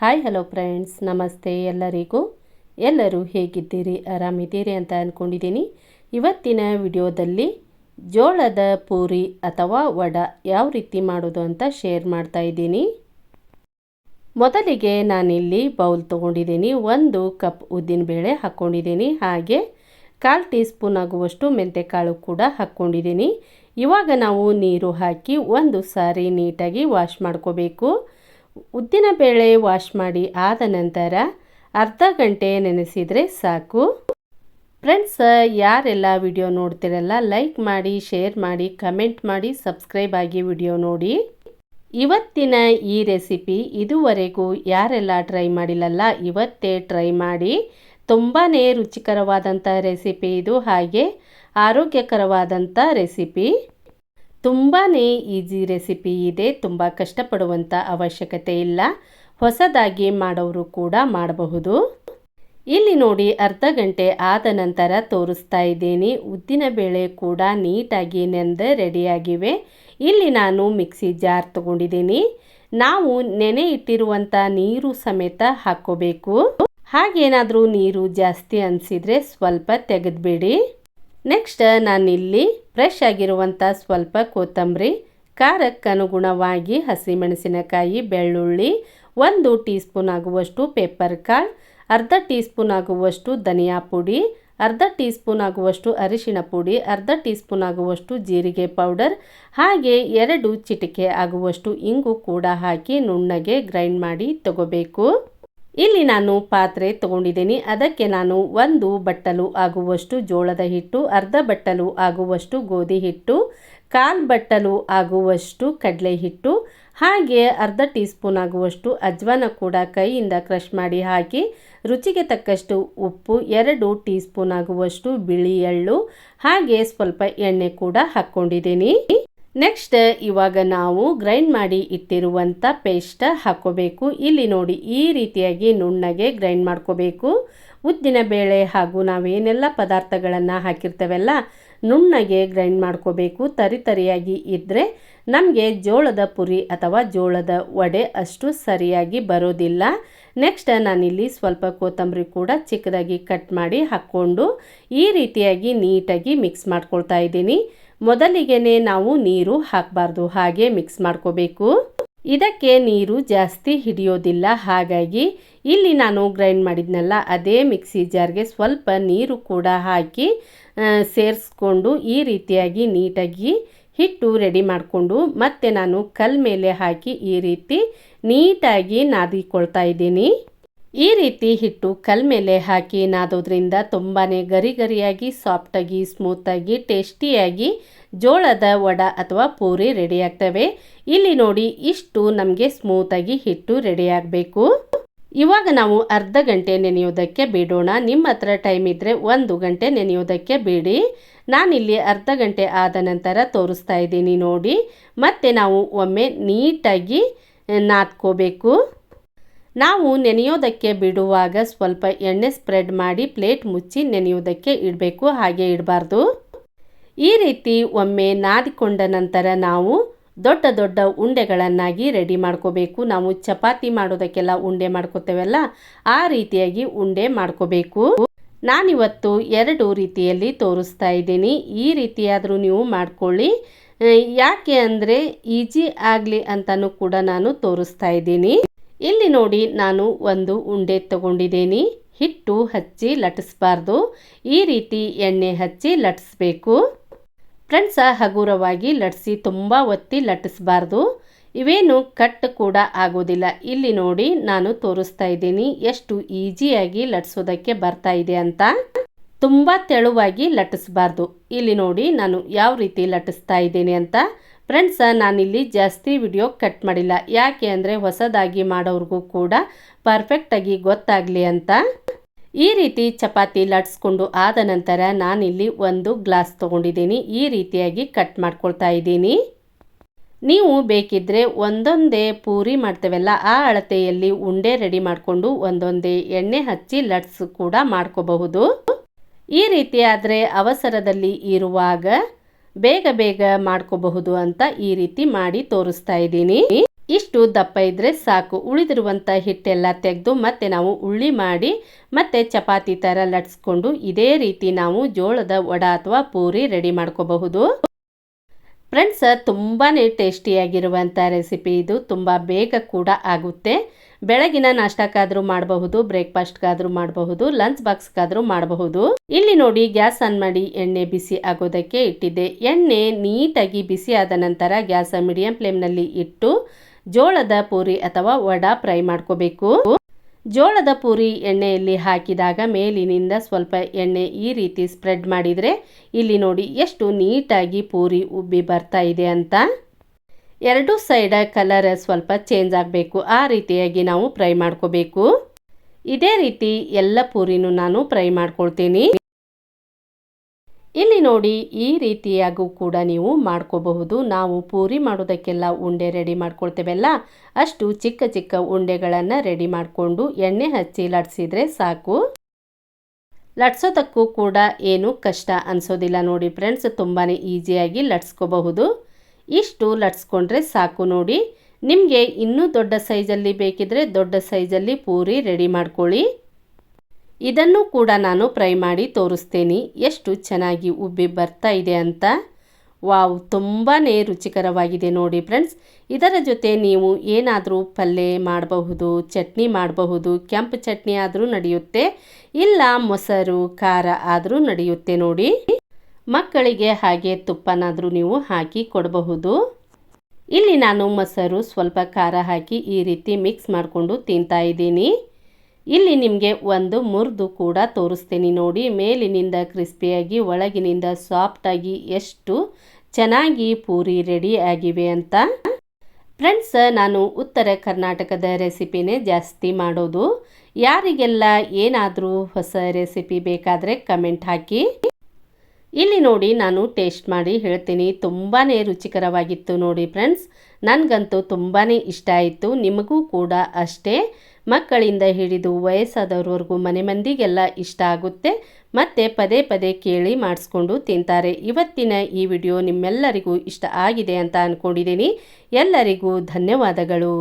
Hi hello friends ನಮಸ್ತೆ ಎಲ್ಲರಿಗೂ. ಎಲ್ಲರೂ ಹೇಗಿದ್ದೀರಿ? ಆರಾಮಿದ್ದೀರಿ ಅಂತ ಅಂದ್ಕೊಂಡಿದ್ದೀನಿ ಇವತ್ತಿನ ವಿಡಿಯೋದಲ್ಲಿ ಜೋಳದ ಪೂರಿ ಅಥವಾ ವಡ ಯಾವ ರೀತಿ ಮಾಡೋದು ಅಂತ ಶೇರ್ ಮಾಡ್ತಾ ಇದ್ದೀನಿ. ಮೊದಲಿಗೆ ನಾನಿಲ್ಲಿ ಬೌಲ್ ತೊಗೊಂಡಿದ್ದೀನಿ. ಒಂದು ಕಪ್ ಉದ್ದಿನ ಬೇಳೆ ಹಾಕ್ಕೊಂಡಿದ್ದೀನಿ ಹಾಗೆ ಕಾಲು ಟೀ ಸ್ಪೂನ್ ಆಗುವಷ್ಟು ಮೆಂತೆಕಾಳು ಕೂಡ ಹಾಕ್ಕೊಂಡಿದ್ದೀನಿ ಇವಾಗ ನಾವು ನೀರು ಹಾಕಿ ಒಂದು ಸಾರಿ ನೀಟಾಗಿ ವಾಶ್ ಮಾಡ್ಕೋಬೇಕು. ಉದ್ದಿನ ಬೇಳೆ ವಾಶ್ ಮಾಡಿ ಆದ ನಂತರ ಅರ್ಧ ಗಂಟೆ ನೆನೆಸಿದರೆ ಸಾಕು. ಫ್ರೆಂಡ್ಸ್ ಯಾರೆಲ್ಲ ವಿಡಿಯೋ ನೋಡ್ತಿರಲ್ಲ ಲೈಕ್ ಮಾಡಿ ಶೇರ್ ಮಾಡಿ ಕಮೆಂಟ್ ಮಾಡಿ ಸಬ್ಸ್ಕ್ರೈಬ್ ಆಗಿ ವಿಡಿಯೋ ನೋಡಿ. ಇವತ್ತಿನ ಈ ರೆಸಿಪಿ ಇದುವರೆಗೂ ಯಾರೆಲ್ಲ ಟ್ರೈ ಮಾಡಿಲ್ಲಲ್ಲ, ಇವತ್ತೇ ಟ್ರೈ ಮಾಡಿ. ತುಂಬಾ ರುಚಿಕರವಾದಂಥ ರೆಸಿಪಿ ಇದು, ಹಾಗೆ ಆರೋಗ್ಯಕರವಾದಂಥ ರೆಸಿಪಿ ತುಂಬಾ ಈಸಿ ರೆಸಿಪಿ ಇದೆ, ತುಂಬ ಕಷ್ಟಪಡುವಂಥ ಅವಶ್ಯಕತೆ ಇಲ್ಲ. ಹೊಸದಾಗಿ ಮಾಡೋರು ಕೂಡ ಮಾಡಬಹುದು. ಇಲ್ಲಿ ನೋಡಿ ಅರ್ಧ ಗಂಟೆ ಆದ ನಂತರ ತೋರಿಸ್ತಾ ಇದ್ದೀನಿ. ಉದ್ದಿನ ಬೇಳೆ ಕೂಡ ನೀಟಾಗಿ ನೆಂದು ರೆಡಿಯಾಗಿವೆ. ಇಲ್ಲಿ ನಾನು ಮಿಕ್ಸಿ ಜಾರ್ ತಗೊಂಡಿದ್ದೀನಿ. ನಾವು ನೆನೆ ಇಟ್ಟಿರುವಂಥ ನೀರು ಸಮೇತ ಹಾಕ್ಕೋಬೇಕು. ಹಾಗೇನಾದರೂ ನೀರು ಜಾಸ್ತಿ ಅನಿಸಿದರೆ ಸ್ವಲ್ಪ ತೆಗೆದುಬಿಡಿ. ನೆಕ್ಸ್ಟ್ ನಾನಿಲ್ಲಿ ಫ್ರೆಶ್ ಆಗಿರುವಂಥ ಸ್ವಲ್ಪ ಕೊತ್ತಂಬರಿ ಖಾರಕ್ಕನುಗುಣವಾಗಿ ಹಸಿಮೆಣಸಿನಕಾಯಿ, ಬೆಳ್ಳುಳ್ಳಿ, ಒಂದು ಟೀ ಸ್ಪೂನ್ ಆಗುವಷ್ಟು ಪೇಪರ್ ಕಾಳು, ಅರ್ಧ ಟೀ ಸ್ಪೂನ್ ಆಗುವಷ್ಟು ಧನಿಯಾ ಪುಡಿ, ಅರ್ಧ ಟೀ ಸ್ಪೂನ್ ಆಗುವಷ್ಟು ಅರಿಶಿಣ ಪುಡಿ, ಅರ್ಧ ಟೀ ಸ್ಪೂನ್ ಆಗುವಷ್ಟು ಜೀರಿಗೆ ಪೌಡರ್, ಹಾಗೆ ಎರಡು ಚಿಟಿಕೆ ಆಗುವಷ್ಟು ಇಂಗು ಕೂಡ ಹಾಕಿ ನುಣ್ಣಗೆ ಗ್ರೈಂಡ್ ಮಾಡಿ ತಗೋಬೇಕು. ಇಲ್ಲಿ ನಾನು ಪಾತ್ರೆ ತಗೊಂಡಿದ್ದೀನಿ. ಅದಕ್ಕೆ ನಾನು ಒಂದು ಬಟ್ಟಲು ಆಗುವಷ್ಟು ಜೋಳದ ಹಿಟ್ಟು, ಅರ್ಧ ಬಟ್ಟಲು ಆಗುವಷ್ಟು ಗೋಧಿ ಹಿಟ್ಟು, ಕಾಲು ಬಟ್ಟಲು ಆಗುವಷ್ಟು ಕಡಲೆ ಹಿಟ್ಟು, ಹಾಗೆ ಅರ್ಧ ಟೀ ಸ್ಪೂನ್ ಆಗುವಷ್ಟು ಅಜ್ವಾನ ಕೂಡ ಕೈಯಿಂದ ಕ್ರಷ್ ಮಾಡಿ ಹಾಕಿ, ರುಚಿಗೆ ತಕ್ಕಷ್ಟು ಉಪ್ಪು, ಎರಡು ಟೀ ಸ್ಪೂನ್ ಆಗುವಷ್ಟು ಬಿಳಿ ಎಳ್ಳು, ಹಾಗೆ ಸ್ವಲ್ಪ ಎಣ್ಣೆ ಕೂಡ ಹಾಕ್ಕೊಂಡಿದ್ದೀನಿ ನೆಕ್ಸ್ಟ್, ಇವಾಗ ನಾವು ಗ್ರೈಂಡ್ ಮಾಡಿ ಇಟ್ಟಿರುವಂಥ ಪೇಸ್ಟ್ ಹಾಕೋಬೇಕು. ಇಲ್ಲಿ ನೋಡಿ, ಈ ರೀತಿಯಾಗಿ ನುಣ್ಣಗೆ ಗ್ರೈಂಡ್ ಮಾಡ್ಕೋಬೇಕು. ಉದ್ದಿನ ಬೇಳೆ ಹಾಗೂ ನಾವೇನೆಲ್ಲ ಪದಾರ್ಥಗಳನ್ನು ಹಾಕಿರ್ತೇವೆಲ್ಲ, ನುಣ್ಣಗೆ ಗ್ರೈಂಡ್ ಮಾಡ್ಕೋಬೇಕು. ತರಿ ತರಿಯಾಗಿ ಇದ್ದರೆ ನಮಗೆ ಜೋಳದ ಪುರಿ ಅಥವಾ ಜೋಳದ ವಡೆ ಅಷ್ಟು ಸರಿಯಾಗಿ ಬರೋದಿಲ್ಲ. ನೆಕ್ಸ್ಟ್, ನಾನಿಲ್ಲಿ ಸ್ವಲ್ಪ ಕೊತ್ತಂಬರಿ ಕೂಡ ಚಿಕ್ಕದಾಗಿ ಕಟ್ ಮಾಡಿ ಹಾಕ್ಕೊಂಡು ಈ ರೀತಿಯಾಗಿ ನೀಟಾಗಿ ಮಿಕ್ಸ್ ಮಾಡ್ಕೊಳ್ತಾ ಇದ್ದೀನಿ. ಮೊದಲಿಗೆನೆ ನಾವು ನೀರು ಹಾಕಬಾರ್ದು, ಹಾಗೆ ಮಿಕ್ಸ್ ಮಾಡ್ಕೋಬೇಕು. ಇದಕ್ಕೆ ನೀರು ಜಾಸ್ತಿ ಹಿಡಿಯೋದಿಲ್ಲ, ಹಾಗಾಗಿ ಇಲ್ಲಿ ನಾನು ಗ್ರೈಂಡ್ ಮಾಡಿದ್ನಲ್ಲ, ಅದೇ ಮಿಕ್ಸಿ ಜಾರ್ಗೆ ಸ್ವಲ್ಪ ನೀರು ಕೂಡ ಹಾಕಿ ಸೇರಿಸ್ಕೊಂಡು ಈ ರೀತಿಯಾಗಿ ನೀಟಾಗಿ ಹಿಟ್ಟು ರೆಡಿ ಮಾಡಿಕೊಂಡು ಮತ್ತೆ ನಾನು ಕಲ್ ಮೇಲೆ ಹಾಕಿ ಈ ರೀತಿ ನೀಟಾಗಿ ನಾದಿಕೊಳ್ತಾ ಇದ್ದೀನಿ. ಈ ರೀತಿ ಹಿಟ್ಟು ಕಲ್ ಮೇಲೆ ಹಾಕಿ ನಾದೋದ್ರಿಂದ ತುಂಬಾ ಗರಿ ಗರಿಯಾಗಿ ಸಾಫ್ಟಾಗಿ, ಸ್ಮೂತಾಗಿ, ಟೇಸ್ಟಿಯಾಗಿ ಜೋಳದ ವಡ ಅಥವಾ ಪೂರಿ ರೆಡಿ ಆಗ್ತವೆ. ಇಲ್ಲಿ ನೋಡಿ, ಇಷ್ಟು ನಮಗೆ ಸ್ಮೂತಾಗಿ ಹಿಟ್ಟು ರೆಡಿ ಆಗಬೇಕು. ಇವಾಗ ನಾವು ಅರ್ಧ ಗಂಟೆ ನೆನೆಯೋದಕ್ಕೆ ಬಿಡೋಣ. ನಿಮ್ಮ ಹತ್ರ ಟೈಮ್ ಇದ್ದರೆ ಒಂದು ಗಂಟೆ ನೆನೆಯೋದಕ್ಕೆ ಬಿಡಿ. ನಾನಿಲ್ಲಿ ಅರ್ಧ ಗಂಟೆ ಆದ ನಂತರ ತೋರಿಸ್ತಾ ಇದ್ದೀನಿ ನೋಡಿ. ಮತ್ತೆ ನಾವು ಒಮ್ಮೆ ನೀಟಾಗಿ ನಾದ್ಕೋಬೇಕು. ನಾವು ನೆನೆಯೋದಕ್ಕೆ ಬಿಡುವಾಗ ಸ್ವಲ್ಪ ಎಣ್ಣೆ ಸ್ಪ್ರೆಡ್ ಮಾಡಿ ಪ್ಲೇಟ್ ಮುಚ್ಚಿ ನೆನೆಯೋದಕ್ಕೆ ಇಡಬೇಕು, ಹಾಗೆ ಇಡಬಾರ್ದು. ಈ ರೀತಿ ಒಮ್ಮೆ ನಾದಿಕೊಂಡ ನಂತರ ನಾವು ದೊಡ್ಡ ದೊಡ್ಡ ಉಂಡೆಗಳನ್ನಾಗಿ ರೆಡಿ ಮಾಡ್ಕೋಬೇಕು. ನಾವು ಚಪಾತಿ ಮಾಡೋದಕ್ಕೆಲ್ಲ ಉಂಡೆ ಮಾಡ್ಕೋತೇವಲ್ಲ, ಆ ರೀತಿಯಾಗಿ ಉಂಡೆ ಮಾಡ್ಕೋಬೇಕು. ನಾನಿವತ್ತು ಎರಡು ರೀತಿಯಲ್ಲಿ ತೋರಿಸ್ತಾ ಇದ್ದೀನಿ. ಈ ರೀತಿಯಾದರೂ ನೀವು ಮಾಡ್ಕೊಳ್ಳಿ. ಯಾಕೆ ಅಂದರೆ ಈಜಿ ಆಗಲಿ ಅಂತಲೂ ಕೂಡ ನಾನು ತೋರಿಸ್ತಾ ಇದ್ದೀನಿ. ಇಲ್ಲಿ ನೋಡಿ ನಾನು ಒಂದು ಉಂಡೆ ತಗೊಂಡಿದ್ದೀನಿ. ಹಿಟ್ಟು ಹಚ್ಚಿ ಲಟಿಸ್ಬಾರ್ದು ಈ ರೀತಿ ಎಣ್ಣೆ ಹಚ್ಚಿ ಲಟಿಸ್ಬೇಕು ಫ್ರೆಂಡ್ಸ, ಹಗುರವಾಗಿ ಲಟ್ಸಿ ತುಂಬ ಒತ್ತಿ ಲಟ್ಟಿಸ್ಬಾರ್ದು. ಇವೇನು ಕಟ್ ಕೂಡ ಆಗೋದಿಲ್ಲ. ಇಲ್ಲಿ ನೋಡಿ ನಾನು ತೋರಿಸ್ತಾ ಇದ್ದೀನಿ ಎಷ್ಟು ಈಸಿಯಾಗಿ ಲಟ್ಸೋದಕ್ಕೆ ಬರ್ತಾ ಇದೆ ಅಂತ. ತುಂಬ ತೆಳುವಾಗಿ ಲಟ್ಟಿಸ್ಬಾರ್ದು. ಇಲ್ಲಿ ನೋಡಿ ನಾನು ಯಾವ ರೀತಿ ಲಟಿಸ್ತಾ ಇದ್ದೀನಿ ಅಂತ. ಫ್ರೆಂಡ್ಸ ನಾನಿಲ್ಲಿ ಜಾಸ್ತಿ ವಿಡಿಯೋ ಕಟ್ ಮಾಡಿಲ್ಲ. ಯಾಕೆ ಅಂದರೆ ಹೊಸದಾಗಿ ಮಾಡೋರಿಗೂ ಕೂಡ ಪರ್ಫೆಕ್ಟಾಗಿ ಗೊತ್ತಾಗಲಿ ಅಂತ. ಈ ರೀತಿ ಚಪಾತಿ ಲಟ್ಸ್ಕೊಂಡು ಆದ ನಂತರ ನಾನಿಲ್ಲಿ ಒಂದು ಗ್ಲಾಸ್ ತೊಗೊಂಡಿದ್ದೀನಿ. ಈ ರೀತಿಯಾಗಿ ಕಟ್ ಮಾಡ್ಕೊಳ್ತಾ ಇದ್ದೀನಿ. ನೀವು ಬೇಕಿದ್ದರೆ ಒಂದೊಂದೇ ಪೂರಿ ಮಾಡ್ತೇವಲ್ಲ, ಆ ಅಳತೆಯಲ್ಲಿ ಉಂಡೆ ರೆಡಿ ಮಾಡಿಕೊಂಡು ಒಂದೊಂದೇ ಎಣ್ಣೆ ಹಚ್ಚಿ ಲಟ್ಸ್ ಕೂಡ ಮಾಡ್ಕೋಬಹುದು. ಈ ರೀತಿ ಆದರೆ ಅವಸರದಲ್ಲಿ ಇರುವಾಗ ಬೇಗ ಬೇಗ ಮಾಡ್ಕೋಬಹುದು ಅಂತ ಈ ರೀತಿ ಮಾಡಿ ತೋರಿಸ್ತಾ ಇದ್ದೀನಿ. ಇಷ್ಟು ದಪ್ಪ ಇದ್ರೆ ಸಾಕು. ಉಳಿದಿರುವಂತ ಹಿಟ್ಟೆಲ್ಲ ತೆಗೆದು ಮತ್ತೆ ನಾವು ಉಳ್ಳಿ ಮಾಡಿ ಮತ್ತೆ ಚಪಾತಿ ತರ ಲಟ್ಸ್ಕೊಂಡು ಇದೇ ರೀತಿ ನಾವು ಜೋಳದ ವಡ ಅಥವಾ ಪೂರಿ ರೆಡಿ ಮಾಡ್ಕೋಬಹುದು. ಫ್ರೆಂಡ್ಸ್ ತುಂಬಾ ಟೇಸ್ಟಿಯಾಗಿರುವಂಥ ರೆಸಿಪಿ ಇದು. ತುಂಬ ಬೇಗ ಕೂಡ ಆಗುತ್ತೆ. ಬೆಳಗಿನ ನಾಷ್ಟಕ್ಕಾದರೂ ಮಾಡಬಹುದು ಬ್ರೇಕ್ಫಾಸ್ಟ್ಗಾದರೂ ಮಾಡಬಹುದು ಲಂಚ್ ಬಾಕ್ಸ್ಗಾದರೂ ಮಾಡಬಹುದು. ಇಲ್ಲಿ ನೋಡಿ, ಗ್ಯಾಸ್ ಆನ್ ಮಾಡಿ ಎಣ್ಣೆ ಬಿಸಿ ಆಗೋದಕ್ಕೆ ಇಟ್ಟಿದ್ದೆ. ಎಣ್ಣೆ ನೀಟಾಗಿ ಬಿಸಿ ಆದ ನಂತರ ಗ್ಯಾಸ್ ಮೀಡಿಯಂ ಫ್ಲೇಮ್ನಲ್ಲಿ ಇಟ್ಟು ಜೋಳದ ಪೂರಿ ಅಥವಾ ವಡಾ ಫ್ರೈ ಮಾಡ್ಕೋಬೇಕು. ಜೋಳದ ಪೂರಿ ಎಣ್ಣೆಯಲ್ಲಿ ಹಾಕಿದಾಗ ಮೇಲಿನಿಂದ ಸ್ವಲ್ಪ ಎಣ್ಣೆ ಈ ರೀತಿ ಸ್ಪ್ರೆಡ್ ಮಾಡಿದರೆ ಇಲ್ಲಿ ನೋಡಿ ಎಷ್ಟು ನೀಟಾಗಿ ಪೂರಿ ಉಬ್ಬಿ ಬರ್ತಾ ಇದೆ ಅಂತ. ಎರಡು ಸೈಡ ಕಲರ್ ಸ್ವಲ್ಪ ಚೇಂಜ್ ಆಗಬೇಕು. ಆ ರೀತಿಯಾಗಿ ನಾವು ಫ್ರೈ ಮಾಡ್ಕೋಬೇಕು. ಇದೇ ರೀತಿ ಎಲ್ಲ ಪೂರಿನೂ ನಾನು ಫ್ರೈ ಮಾಡ್ಕೊಳ್ತೀನಿ. ಇಲ್ಲಿ ನೋಡಿ, ಈ ರೀತಿಯಾಗೂ ಕೂಡ ನೀವು ಮಾಡ್ಕೋಬಹುದು. ನಾವು ಪೂರಿ ಮಾಡೋದಕ್ಕೆಲ್ಲ ಉಂಡೆ ರೆಡಿ ಮಾಡ್ಕೊಳ್ತೇವಲ್ಲ? ಅಷ್ಟು ಚಿಕ್ಕ ಚಿಕ್ಕ ಉಂಡೆಗಳನ್ನು ರೆಡಿ ಮಾಡಿಕೊಂಡು ಎಣ್ಣೆ ಹಚ್ಚಿ ಲಟ್ಸಿದ್ರೆ ಸಾಕು. ಲಟ್ಸೋದಕ್ಕೂ ಕೂಡ ಏನು ಕಷ್ಟ ಅನಿಸೋದಿಲ್ಲ ನೋಡಿ ಫ್ರೆಂಡ್ಸ್ ತುಂಬಾ ಈಸಿಯಾಗಿ ಲಟ್ಸ್ಕೋಬಹುದು. ಇಷ್ಟು ಲಟ್ಸ್ಕೊಂಡ್ರೆ ಸಾಕು ನೋಡಿ. ನಿಮಗೆ ಇನ್ನೂ ದೊಡ್ಡ ಸೈಜಲ್ಲಿ ಬೇಕಿದ್ರೆ ದೊಡ್ಡ ಸೈಜಲ್ಲಿ ಪೂರಿ ರೆಡಿ ಮಾಡ್ಕೊಳ್ಳಿ. ಇದನ್ನು ಕೂಡ ನಾನು ಫ್ರೈ ಮಾಡಿ ತೋರಿಸ್ತೇನೆ. ಎಷ್ಟು ಚೆನ್ನಾಗಿ ಉಬ್ಬಿ ಬರ್ತಾ ಇದೆ ಅಂತ. ವಾವ್ ತುಂಬಾ ರುಚಿಕರವಾಗಿದೆ ನೋಡಿ ಫ್ರೆಂಡ್ಸ್. ಇದರ ಜೊತೆ ನೀವು ಏನಾದರೂ ಪಲ್ಯ ಮಾಡಬಹುದು, ಚಟ್ನಿ ಮಾಡಬಹುದು, ಕೆಂಪು ಚಟ್ನಿ ಆದರೂ ನಡೆಯುತ್ತೆ, ಇಲ್ಲ ಮೊಸರು, ಖಾರ ಆದರೂ ನಡೆಯುತ್ತೆ ನೋಡಿ. ಮಕ್ಕಳಿಗೆ ಹಾಗೆ ತುಪ್ಪನಾದರೂ ನೀವು ಹಾಕಿ ಕೊಡಬಹುದು. ಇಲ್ಲಿ ನಾನು ಮೊಸರು ಸ್ವಲ್ಪ ಖಾರ ಹಾಕಿ ಈ ರೀತಿ ಮಿಕ್ಸ್ ಮಾಡಿಕೊಂಡು ತಿಂತಾ ಇದ್ದೀನಿ. ಇಲ್ಲಿ ನಿಮಗೆ ಒಂದು ಮುರಿದು ಕೂಡ ತೋರಿಸ್ತೀನಿ ನೋಡಿ. ಮೇಲಿನಿಂದ ಕ್ರಿಸ್ಪಿಯಾಗಿ, ಒಳಗಿನಿಂದ ಸಾಫ್ಟಾಗಿ ಎಷ್ಟು ಚೆನ್ನಾಗಿ ಪೂರಿ ರೆಡಿ ಆಗಿವೆ ಅಂತ. ಫ್ರೆಂಡ್ಸ್, ನಾನು ಉತ್ತರ ಕರ್ನಾಟಕದ ರೆಸಿಪಿನೇ ಜಾಸ್ತಿ ಮಾಡೋದು. ಯಾರಿಗೆಲ್ಲ ಏನಾದರೂ ಹೊಸ ರೆಸಿಪಿ ಬೇಕಾದರೆ ಕಮೆಂಟ್ ಹಾಕಿ. ಇಲ್ಲಿ ನೋಡಿ ನಾನು ಟೇಸ್ಟ್ ಮಾಡಿ ಹೇಳ್ತೀನಿ. ತುಂಬಾ ರುಚಿಕರವಾಗಿತ್ತು ನೋಡಿ ಫ್ರೆಂಡ್ಸ್ ನನಗಂತೂ ತುಂಬಾ ಇಷ್ಟ ಆಯಿತು. ನಿಮಗೂ ಕೂಡ ಅಷ್ಟೇ. ಮಕ್ಕಳಿಂದ ಹಿಡಿದು ವಯಸ್ಸಾದವ್ರವರೆಗೂ ಮನೆ ಮಂದಿಗೆಲ್ಲ ಇಷ್ಟ ಆಗುತ್ತೆ. ಮತ್ತು ಪದೇ ಪದೇ ಕೇಳಿ ಮಾಡಿಸ್ಕೊಂಡು ತಿಂತಾರೆ. ಇವತ್ತಿನ ಈ ವಿಡಿಯೋ ನಿಮ್ಮೆಲ್ಲರಿಗೂ ಇಷ್ಟ ಆಗಿದೆ ಅಂತ ಅಂದ್ಕೊಂಡಿದ್ದೀನಿ ಎಲ್ಲರಿಗೂ ಧನ್ಯವಾದಗಳು.